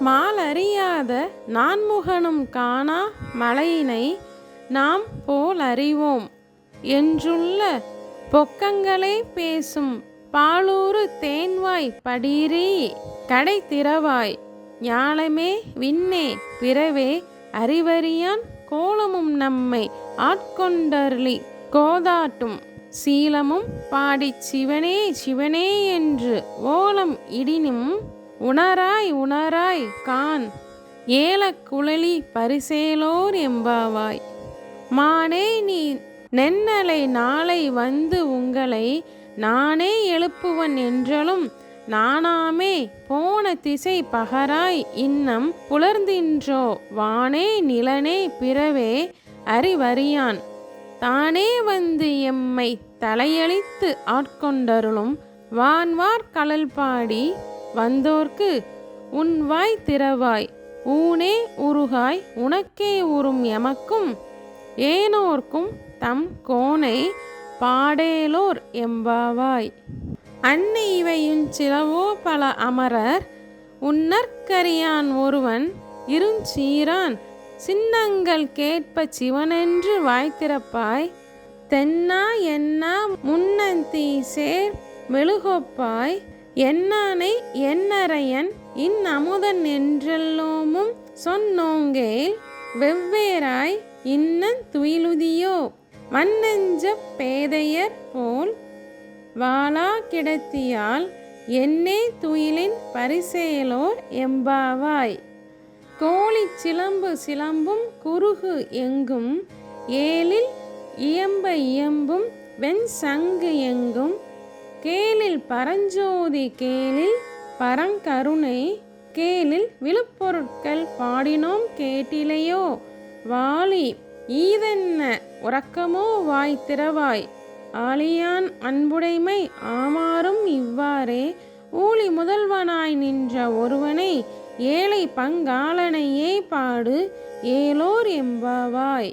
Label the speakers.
Speaker 1: மாலறியாத நான்முகனும் காணா மலையினை நாம் போல் அறிவோம். என்றுள்ள பொக்கங்களே பேசும் பாலூறு தேன்வாய் படிரீ கடை திறவாய். ஞாலமே விண்ணே பிறவே அறிவறியான் கோலமும் நம்மை ஆட்கொண்டர்லி கோதாட்டும். சீலமும் பாடிச் சிவனே சிவனே என்று ஓலம் இடினும் உணராய் உணராய் கான் ஏலக்குழலி பரிசேலோர் எம்பாவாய் மானே நீ நென்னலை நாளை வந்து உங்களை நானே எழுப்புவன் என்றலும் நானாமே போன திசை பகராய் இன்னம் புலர்ந்தின்றோ வானே நிலனே பிறவே அறிவறியான். தானே வந்து எம்மை தலையளித்து ஆட்கொண்டருளும் வான்வார் கழல் பாடி வந்தோர்க்கு உன் வாய் திறவாய் ஊனே உருகாய் உனக்கே உறும் எமக்கும் ஏனோர்க்கும் தம் கோனை பாடேலோர் எம்பாவாய் அன்னை இவையுஞ் சிலவோ பல அமரர் உன்னற்கரியான் ஒருவன் இருஞ்சீரான் சின்னங்கள் கேட்பச் சிவனென்று வாய்த்திறப்பாய் தென்னா என்னா முன்னந்தீ சேர் மெழுகொப்பாய் என்னானை இன் அமுதன் என்றெல்லோமும் சொன்னோங்கேல் வெவ்வேறாய் இன்னன் துயிலுதியோ? வன்னெஞ்ச பேதையர் போல் வாளா கிடத்தியால் என்னே துயிலின் பரிசேலோர் எம்பாவாய். கோழி சிலம்பு சிலம்பும் குறுகு எங்கும் ஏலில் இயம்ப இயம்பும் வெண் சங்கு எங்கும் கேளில் பரஞ்சோதி கேளில் பரங்கருணை கேளில் விழுப்பொருட்கள் பாடினோம் கேட்டிலையோ. வாலி ஈதென்ன உறக்கமோ வாய் திறவாய். ஆலியான் அன்புடைமை ஆமாறும் இவ்வாறே. ஊழி முதல்வனாய் நின்ற ஒருவனை ஏழை பங்காளனையே பாடு ஏலோர் எம்பாவாய்.